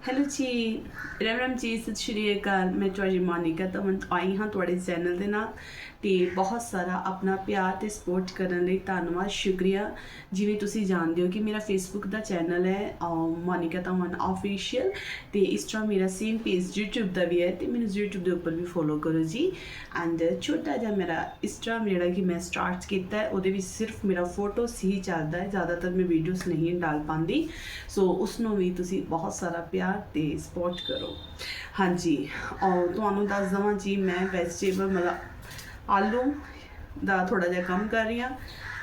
Hello ਜੀ ਰਾਮ ਰਾਮ ਜੀ ਸਤਿ ਸ਼੍ਰੀ ਅਕਾਲ ਮੈਂ ਤੁਹਾਡੀ ਮਾਨਿਕਾ ਤਾਂ ਮੈਂ ਆਈ ਹਾਂ ਤੁਹਾਡੇ ਚੈਨਲ ਦੇ ਨਾਲ ਤੇ ਬਹੁਤ ਸਾਰਾ ਆਪਣਾ ਪਿਆਰ ਤੇ ਸਪੋਰਟ ਕਰਨ ਲਈ ਧੰਨਵਾਦ, ਸ਼ੁਕਰੀਆ। ਜਿਵੇਂ ਤੁਸੀਂ ਜਾਣਦੇ ਹੋ ਕਿ ਮੇਰਾ ਫੇਸਬੁੱਕ ਦਾ ਚੈਨਲ ਹੈ ਮੋਨਿਕਾ ਤਮਨ ਆਫੀਸ਼ੀਅਲ ਤੇ ਇਸ ਤਰ੍ਹਾਂ ਮੇਰਾ ਸੇਮ ਪੇਜ YouTube ਦਾ ਵੀ ਹੈ ਤੇ ਮੈਨੂੰ YouTube ਦੇ ਉੱਪਰ ਵੀ ਫੋਲੋ ਕਰੋ ਜੀ। ਐਂਡ ਛੋਟਾ ਜਿਹਾ ਮੇਰਾ ਇੰਸਟਾਗ੍ਰਾਮ ਜਿਹੜਾ ਕਿ ਮੈਂ ਸਟਾਰਟ ਕੀਤਾ ਉਹਦੇ ਵਿੱਚ ਸਿਰਫ ਮੇਰਾ ਫੋਟੋਸ ਹੀ ਚੱਲਦਾ ਹੈ, ਜ਼ਿਆਦਾਤਰ ਮੈਂ ਵੀਡੀਓਜ਼ ਨਹੀਂ ਡਾਲ ਪਾਉਂਦੀ ਸੋ ਉਸ ਨੂੰ ਵੀ ਤੁਸੀਂ ਬਹੁਤ ਸਾਰਾ ਪਿਆਰ ਤੇ ਸਪੋਰਟ ਕਰੋ। ਹਾਂਜੀ ਔਰ ਤੁਹਾਨੂੰ ਦੱਸ ਦਵਾਂ ਜੀ, ਮੈਂ ਵੈਜੀਟੇਬਲ ਮਤਲਬ ਆਲੂ ਦਾ ਥੋੜਾ ਜਿਹਾ ਕੰਮ ਕਰ ਰਹੀ ਹਾਂ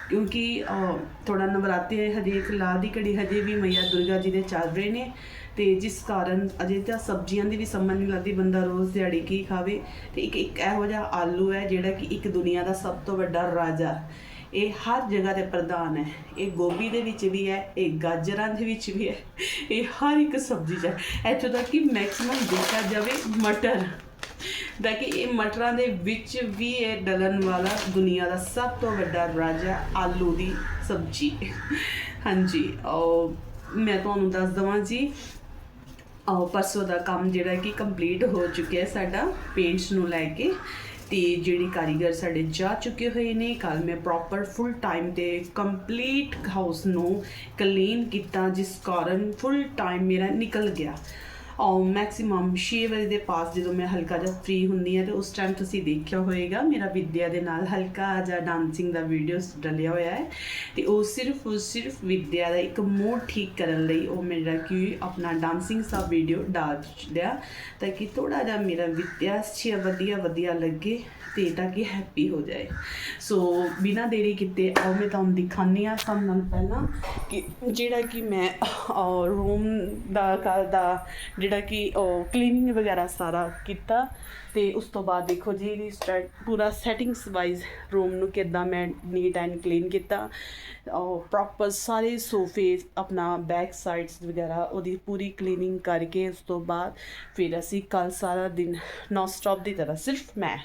ਕਿਉਂਕਿ ਅਹ, ਥੋੜਾ ਨਵਰਾਤੇ ਹਜੇ ਫਿਲਹਾਲ ਦੀ ਘੜੀ ਹਜੇ ਵੀ ਮਈਆ ਦੁਰਗਾ ਜੀ ਦੇ ਚੱਲ ਰਹੇ ਨੇ ਤੇ ਜਿਸ ਕਾਰਨ ਅਜੇ ਤਾਂ ਸਬਜ਼ੀਆਂ ਦੀ ਵੀ ਸਮਝ ਨਹੀਂ ਲੱਗਦੀ ਬੰਦਾ ਰੋਜ਼ ਦਿਹਾੜੀ ਕੀ ਖਾਵੇ। ਤੇ ਇੱਕ ਇੱਕ ਇਹੋ ਜਿਹਾ ਆਲੂ ਹੈ ਜਿਹੜਾ ਕਿ ਇੱਕ ਦੁਨੀਆ ਦਾ ਸਭ ਤੋਂ ਵੱਡਾ ਰਾਜਾ। ਇਹ ਹਰ ਜਗ੍ਹਾ ਤੇ ਪ੍ਰਧਾਨ ਹੈ। ਇਹ ਗੋਭੀ ਦੇ ਵਿੱਚ ਵੀ ਹੈ ਇਹ ਗਾਜਰਾਂ ਦੇ ਵਿੱਚ ਵੀ ਹੈ ਇਹ ਹਰ ਇੱਕ ਸਬਜ਼ੀ 'ਚ ਹੈ। ਇੱਥੋਂ ਤੱਕ ਕਿ ਮੈਕਸਿਮਮ ਦੇਖਿਆ ਜਾਵੇ ਮਟਰ। ਦਾ ਕਿ ਇਹ ਮਟਰਾਂ ਦੇ ਵਿੱਚ ਵੀ ਇਹ ਡਲਣ ਵਾਲਾ ਦੁਨੀਆ ਦਾ ਸਭ ਤੋਂ ਵੱਡਾ ਰਾਜਾ ਆਲੂ ਦੀ ਸਬਜ਼ੀ। ਹਾਂਜੀ ਔਰ ਮੈਂ ਤੁਹਾਨੂੰ ਦੱਸ ਦਵਾਂ ਜੀ। ਆਹ ਪਰਸੋਂ ਦਾ ਕੰਮ ਜਿਹੜਾ ਕਿ ਕੰਪਲੀਟ ਹੋ ਚੁੱਕਿਆ ਸਾਡਾ ਪੇਂਟਸ ਨੂੰ ਲੈ ਕੇ। ਤੇ ਜਿਹੜੀ ਕਾਰੀਗਰ ਸਾਡੇ ਜਾ ਚੁੱਕੇ ਹੋਏ ਨੇ ਕੱਲ ਮੈਂ ਪ੍ਰੋਪਰ ਫੁੱਲ ਟਾਈਮ ਤੇ ਕੰਪਲੀਟ ਹਾਊਸ ਨੂੰ ਕਲੀਨ ਕੀਤਾ, ਜਿਸ ਕਾਰਨ ਫੁੱਲ ਟਾਈਮ ਮੇਰਾ ਨਿਕਲ ਗਿਆ। ਮੈਕਸਿਮਮ 6 ਵਜੇ ਦੇ ਪਾਸ ਜਦੋਂ ਮੈਂ ਹਲਕਾ ਜਿਹਾ ਫ੍ਰੀ ਹੁੰਦੀ ਹਾਂ ਤੇ ਉਸ ਟਾਈਮ ਤੁਸੀਂ ਦੇਖਿਆ ਹੋਵੇਗਾ ਮੇਰਾ ਵਿਦਿਆ ਦੇ ਨਾਲ ਹਲਕਾ ਜਿਹਾ ਡਾਂਸਿੰਗ ਦਾ ਵੀਡੀਓ ਡਲਿਆ ਹੋਇਆ ਹੈ ਤੇ ਉਹ ਸਿਰਫ ਸਿਰਫ ਵਿਦਿਆ ਦਾ ਇੱਕ ਮੂਡ ਠੀਕ ਕਰਨ ਲਈ ਉਹ ਮੇਰਾ ਕਿ ਆਪਣਾ ਡਾਂਸਿੰਗ ਸਾ ਵੀਡੀਓ ਡਾਲ ਲਿਆ ਤਾਂ ਕਿ ਥੋੜਾ ਜਿਹਾ ਮੇਰਾ ਵਿਦਿਆ ਛੇ ਵਧੀਆ ਵਧੀਆ ਲੱਗੇ ਤੇ ਤਾਂ ਕਿ ਹੈਪੀ ਹੋ ਜਾਏ। ਸੋ ਬਿਨਾ ਦੇਰੀ ਕੀਤੇ ਆਓ ਮੈਂ ਤੁਹਾਨੂੰ ਦਿਖਾਉਂਦੀ ਆ ਸਭ ਨਾਲ ਪਹਿਲਾਂ ਕਿ ਜਿਹੜਾ ਕਿ ਮੈਂ ਰੂਮ ਦਾ, ਘਰ ਦਾ ਜਿਹੜਾ ਕਿ ਉਹ ਕਲੀਨਿੰਗ ਵਗੈਰਾ ਸਾਰਾ ਕੀਤਾ ਤੇ ਉਸ ਤੋਂ ਬਾਅਦ ਦੇਖੋ ਜੀ, ਇਹਦੀ ਪੂਰਾ ਸੈਟਿੰਗਸ ਵਾਈਜ਼ ਰੂਮ ਨੂੰ ਕਿਦਾਂ ਮੈਂ ਨੀਟ ਐਂਡ ਕਲੀਨ ਕੀਤਾ। ਉਹ ਪ੍ਰੋਪਰ ਸਾਰੇ ਸੋਫੇ, ਆਪਣਾ ਬੈਕ ਸਾਈਡਸ ਵਗੈਰਾ ਉਹਦੀ ਪੂਰੀ ਕਲੀਨਿੰਗ ਕਰਕੇ ਉਸ ਤੋਂ ਬਾਅਦ ਫਿਰ ਅਸੀਂ ਕੱਲ ਸਾਰਾ ਦਿਨ ਨੌਨ ਸਟਾਪ ਦੀ ਤਰ੍ਹਾਂ ਸਿਰਫ ਮੈਂ,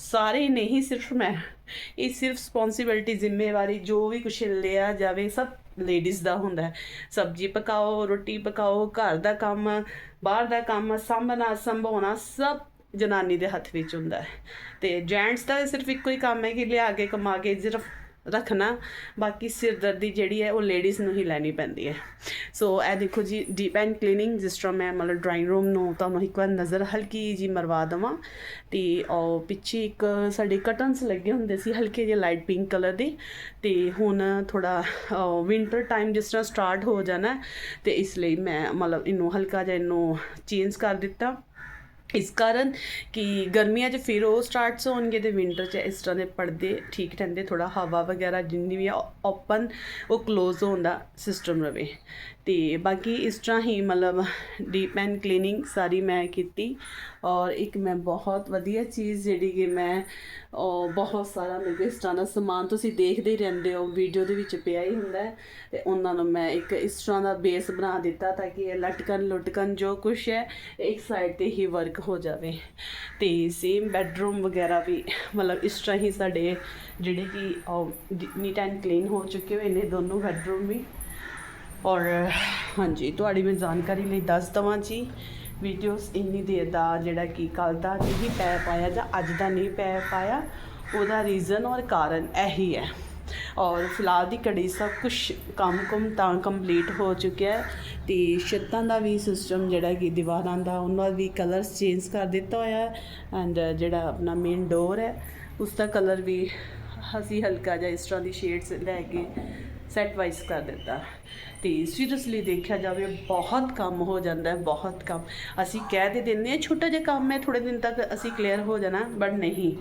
ਸਾਰੇ ਨਹੀਂ ਸਿਰਫ ਮੈਂ। ਇਹ ਸਿਰਫ ਰਿਸਪੌਂਸਿਬਿਲਟੀ ਜ਼ਿੰਮੇਵਾਰੀ, ਜੋ ਵੀ ਕੁਛ ਲਿਆ ਜਾਵੇ, ਸਭ ਲੇਡੀਜ਼ ਦਾ ਹੁੰਦਾ ਹੈ। ਸਬਜ਼ੀ ਪਕਾਓ, ਰੋਟੀ ਪਕਾਓ, ਘਰ ਦਾ ਕੰਮ, ਬਾਹਰ ਦਾ ਕੰਮ, ਸਾਂਭਣਾ, ਸੰਭਾਉਣਾ ਸਭ ਜਨਾਨੀ ਦੇ ਹੱਥ ਵਿੱਚ ਹੁੰਦਾ ਹੈ। ਤੇ ਜੈਂਟਸ ਦਾ ਸਿਰਫ ਇੱਕੋ ਹੀ ਕੰਮ ਹੈ ਕਿ ਲਿਆ ਕੇ, ਕਮਾ ਕੇ, ਸਿਰਫ ਰੱਖਣਾ। ਬਾਕੀ ਸਿਰਦਰਦੀ ਜਿਹੜੀ ਹੈ ਉਹ ਲੇਡੀਜ਼ ਨੂੰ ਹੀ ਲੈਣੀ ਪੈਂਦੀ ਹੈ। ਸੋ ਇਹ ਦੇਖੋ ਜੀ ਡੀਪ ਐਂਡ ਕਲੀਨਿੰਗ ਜਿਸ ਤਰ੍ਹਾਂ ਮੈਂ ਮਤਲਬ ਡਰਾਇੰਗ ਰੂਮ ਨੂੰ ਤੁਹਾਨੂੰ ਇੱਕ ਵਾਰ ਨਜ਼ਰ ਹਲਕੀ ਜੀ ਮਰਵਾ ਦਵਾਂ। ਤੇ ਉਹ ਪਿੱਛੇ ਇੱਕ ਸਾਡੇ ਕਟਨਸ ਲੱਗੇ ਹੁੰਦੇ ਸੀ ਹਲਕੇ ਜਿਹੇ ਲਾਈਟ ਪਿੰਕ ਕਲਰ ਦੇ। ਤੇ ਹੁਣ ਥੋੜਾ ਵਿੰਟਰ ਟਾਈਮ ਜਿਸ ਤਰ੍ਹਾਂ ਸਟਾਰਟ ਹੋ ਜਾਣਾ ਹੈ, ਤੇ ਇਸ ਲਈ ਮੈਂ ਮਤਲਬ ਇਹਨੂੰ ਹਲਕਾ ਜਿਹਾ ਇਹਨੂੰ ਚੇਂਜ ਕਰ ਦਿੱਤਾ। ਇਸ ਕਾਰਨ ਕਿ ਗਰਮੀਆਂ 'ਚ ਫਿਰ ਉਹ ਸਟਾਰਟਸ ਹੋਣਗੇ ਤੇ ਵਿੰਟਰ 'ਚ ਇਸ ਤਰ੍ਹਾਂ ਦੇ ਪਰਦੇ ਠੀਕ ਰਹਿੰਦੇ ਥੋੜਾ ਹਵਾ ਵਗੈਰਾ ਜਿੰਨੀ ਵੀ ਆ ਓਪਨ ਉਹ ক্লোਜ਼ ਹੋਣ ਦਾ ਸਿਸਟਮ ਰਵੇ। ਤੇ ਬਾਕੀ ਇਸ ਤਰ੍ਹਾਂ ਹੀ ਮਤਲਬ ਡੀਪ ਐਂਡ ਕਲੀਨਿੰਗ ਸਾਰੀ ਮੈਂ ਕੀਤੀ ਔਰ ਇੱਕ ਮੈਂ ਬਹੁਤ ਵਧੀਆ ਚੀਜ਼ ਜਿਹੜੀ ਕਿ ਮੈਂ, ਉਹ ਬਹੁਤ ਸਾਰਾ ਮੇਰੇ ਇਸ ਤਰ੍ਹਾਂ ਦਾ ਸਮਾਨ ਤੁਸੀਂ ਦੇਖਦੇ ਹੀ ਰਹਿੰਦੇ ਹੋ ਵੀਡੀਓ ਦੇ ਵਿੱਚ ਪਿਆ ਹੀ ਹੁੰਦਾ ਹੈ ਤੇ ਉਹਨਾਂ ਨੂੰ ਮੈਂ ਇੱਕ ਇਸ ਤਰ੍ਹਾਂ ਦਾ ਬੇਸ ਬਣਾ ਦਿੱਤਾ ਤਾਂ ਕਿ ਇਹ ਲਟਕਣ ਲੁਟਕਣ ਜੋ ਕੁਛ ਹੈ, ਇੱਕ ਸਾਈਡ ਤੇ ਹੀ ਵਰਕ ਹੋ ਜਾਵੇ ਤੇ ਸੇਮ ਬੈੱਡਰੂਮ ਵਗੈਰਾ ਵੀ ਮਤਲਬ ਇਸ ਤਰ੍ਹਾਂ ਹੀ ਸਾਡੇ ਜਿਹੜੇ ਕਿ ਨੀਟ ਐਂਡ ਕਲੀਨ ਹੋ ਚੁੱਕੇ ਹੋਏ ਨੇ ਦੋਨੋਂ ਬੈੱਡਰੂਮ ਵੀ। ਔਰ, ਹਾਂਜੀ, ਤੁਹਾਡੀ ਮੈਂ ਜਾਣਕਾਰੀ ਲਈ ਦੱਸ ਦਵਾਂ ਜੀ। ਵੀਡੀਓਸ ਇੰਨੀ ਦੇਰ ਦਾ ਜਿਹੜਾ ਕਿ ਕੱਲ ਦਾ ਨਹੀਂ ਪੈ ਪਾਇਆ ਜਾਂ ਅੱਜ ਦਾ ਨਹੀਂ ਪੈ ਪਾਇਆ, ਉਹਦਾ ਰੀਜ਼ਨ ਔਰ ਕਾਰਨ ਇਹੀ ਹੈ। ਔਰ ਫਿਲਹਾਲ ਦੀ ਘੜੀ ਸਭ ਕੁਝ ਕੰਮ ਕੁਮ ਤਾਂ ਕੰਪਲੀਟ ਹੋ ਚੁੱਕਿਆ ਹੈ ਤੇ ਛੱਤਾਂ ਦਾ ਵੀ ਸਿਸਟਮ ਜਿਹੜਾ ਕਿ ਦੀਵਾਰਾਂ ਦਾ, ਉਹਨਾਂ ਵੀ ਕਲਰਸ ਚੇਂਜ ਕਰ ਦਿੱਤਾ ਹੋਇਆ ਐਂਡ ਜਿਹੜਾ ਆਪਣਾ ਮੇਨ ਡੋਰ ਹੈ ਉਸ ਦਾ ਕਲਰ ਵੀ ਹਸੀ ਹਲਕਾ ਜਿਹਾ ਇਸ ਤਰ੍ਹਾਂ ਦੀ ਸ਼ੇਡਸ ਲੈ ਕੇ ਸੈਟ ਵਾਈਜ਼ ਕਰ ਦਿੱਤਾ। ਤੇ ਸੀਰੀਅਸਲੀ ਦੇਖਿਆ ਜਾਵੇ, ਬਹੁਤ ਕੰਮ ਹੋ ਜਾਂਦਾ ਹੈ, ਬਹੁਤ ਕੰਮ। ਅਸੀਂ ਕਹਿ ਦੇ ਦਿੰਦੇ ਹਾਂ, ਛੋਟਾ ਜਿਹਾ ਕੰਮ ਹੈ ਥੋੜੇ ਦਿਨ ਤੱਕ ਅਸੀਂ ਕਲੀਅਰ ਹੋ ਜਾਣਾ ਬਟ ਨਹੀਂ।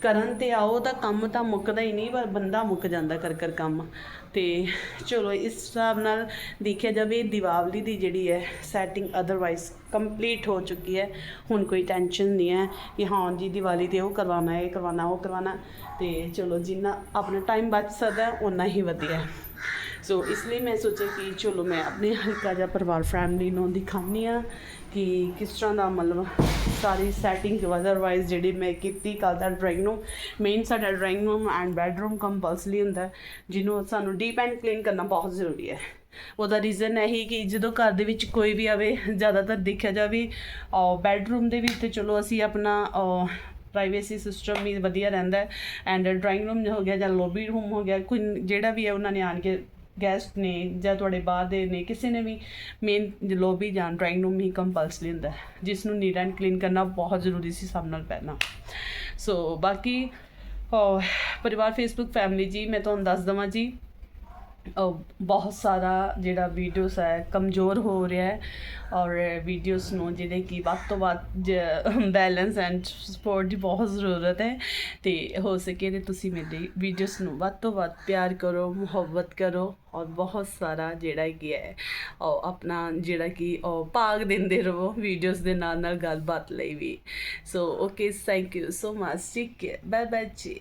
ਕਰਨ ਤੇ ਆਓ, ਤਾਂ ਕੰਮ ਤਾਂ ਮੁੱਕਦਾ ਹੀ ਨਹੀਂ, ਪਰ ਬੰਦਾ ਮੁੱਕ ਜਾਂਦਾ ਕਰ ਕਰ ਕੰਮ। ਤੇ ਚਲੋ, ਇਸ ਹਿਸਾਬ ਨਾਲ ਦੇਖਿਆ ਜਾਵੇ, ਦੀਵਾਲੀ ਦੀ ਜਿਹੜੀ ਹੈ ਸੈਟਿੰਗ ਅਦਰਵਾਈਜ਼ ਕੰਪਲੀਟ ਹੋ ਚੁੱਕੀ ਹੈ। ਹੁਣ ਕੋਈ ਟੈਨਸ਼ਨ ਨਹੀਂ ਹੈ ਕਿ ਹਾਂ ਜੀ, ਦੀਵਾਲੀ ਤੇ ਉਹ ਕਰਵਾਉਣਾ ਹੈ, ਇਹ ਕਰਵਾਉਣਾ, ਉਹ ਕਰਵਾਉਣਾ। ਤੇ ਚਲੋ, ਜਿੰਨਾ ਆਪਣਾ ਟਾਈਮ ਬਚ ਸਕਦਾ ਉਨਾ ਹੀ ਵਧੀਆ ਹੈ। ਸੋ ਇਸ ਲਈ ਮੈਂ ਸੋਚਿਆ ਕਿ ਚਲੋ, ਮੈਂ ਆਪਣੇ ਹਲਕਾ ਜਿਹਾ ਪਰਿਵਾਰ ਫੈਮਿਲੀ ਨੂੰ ਦਿਖਾਉਂਦੀ ਆ ਕਿ ਕਿਸ ਤਰ੍ਹਾਂ ਦਾ ਮਤਲਬ ਸਾਰੀ ਸੈਟਿੰਗ ਅਦਰਵਾਈਜ਼ ਜਿਹੜੀ ਮੈਂ ਕੀਤੀ ਕੱਲ ਦਾ ਡਰਾਇੰਗ ਰੂਮ ਮੇਨ ਸਾਡਾ drawing room and bedroom compulsory ਹੁੰਦਾ ਜਿਹਨੂੰ ਸਾਨੂੰ ਡੀਪ ਐਂਡ ਕਲੀਨ ਕਰਨਾ ਬਹੁਤ ਜ਼ਰੂਰੀ ਹੈ। ਉਹਦਾ ਰੀਜ਼ਨ ਇਹੀ ਕਿ ਜਦੋਂ ਘਰ ਦੇ ਵਿੱਚ ਕੋਈ ਵੀ ਆਵੇ, ਜ਼ਿਆਦਾਤਰ ਦੇਖਿਆ ਜਾਵੇ ਬੈਡਰੂਮ ਦੇ ਵਿੱਚ ਤੇ ਚਲੋ ਅਸੀਂ ਆਪਣਾ ਪ੍ਰਾਈਵੇਸੀ ਸਿਸਟਮ ਵੀ ਵਧੀਆ ਰਹਿੰਦਾ ਐਂਡ ਡਰਾਇੰਗ ਰੂਮ ਹੋ ਗਿਆ ਜਾਂ ਲੋਬੀ ਰੂਮ ਹੋ ਗਿਆ, ਕੋਈ ਜਿਹੜਾ ਵੀ ਹੈ, ਉਹਨਾਂ ਨੇ ਆਣ ਕੇ ਗੈਸਟ ਨੇ ਜਾਂ ਤੁਹਾਡੇ ਬਾਹਰ ਦੇ ਨੇ, ਕਿਸੇ ਨੇ ਵੀ ਮੇਨ ਲੌਬੀ ਜਾਂ ਡਰਾਇੰਗ ਰੂਮ ਹੀ ਕੰਪਲਸਰੀ ਹੁੰਦਾ ਜਿਸ ਨੂੰ ਨੀਟ ਐਂਡ ਕਲੀਨ ਕਰਨਾ ਬਹੁਤ ਜ਼ਰੂਰੀ ਸੀ ਸਭ ਨਾਲ ਪਹਿਲਾਂ। ਸੋ ਬਾਕੀ ਪਰਿਵਾਰ ਫੇਸਬੁੱਕ ਫੈਮਿਲੀ ਜੀ, ਮੈਂ ਤੁਹਾਨੂੰ ਦੱਸ ਦਵਾਂ ਜੀ ਬਹੁਤ ਸਾਰਾ ਜਿਹੜਾ ਵੀਡੀਓਜ਼ ਹੈ, ਕਮਜ਼ੋਰ ਹੋ ਰਿਹਾ ਹੈ ਔਰ ਵੀਡੀਓਜ਼ ਨੂੰ ਜਿਹੜੇ ਕਿ ਵੱਧ ਤੋਂ ਵੱਧ ਬੈਲੈਂਸ ਐਂਡ ਸਪੋਰਟ ਦੀ ਬਹੁਤ ਜ਼ਰੂਰਤ ਹੈ ਤੇ ਹੋ ਸਕੇ ਤੇ ਤੁਸੀਂ ਮੇਰੀ ਵੀਡੀਓਜ਼ ਨੂੰ ਵੱਧ ਤੋਂ ਵੱਧ ਪਿਆਰ ਕਰੋ, ਮੁਹੱਬਤ ਕਰੋ ਔਰ ਬਹੁਤ ਸਾਰਾ ਜਿਹੜਾ ਕੀ ਹੈ, ਉਹ ਆਪਣਾ ਜਿਹੜਾ ਕਿ ਉਹ ਭਾਗ ਦਿੰਦੇ ਰਹੋ ਵੀਡੀਓਜ਼ ਦੇ ਨਾਲ ਨਾਲ ਗੱਲਬਾਤ ਲਈ ਵੀ। So okay thank you so much take care bye bye ਜੀ।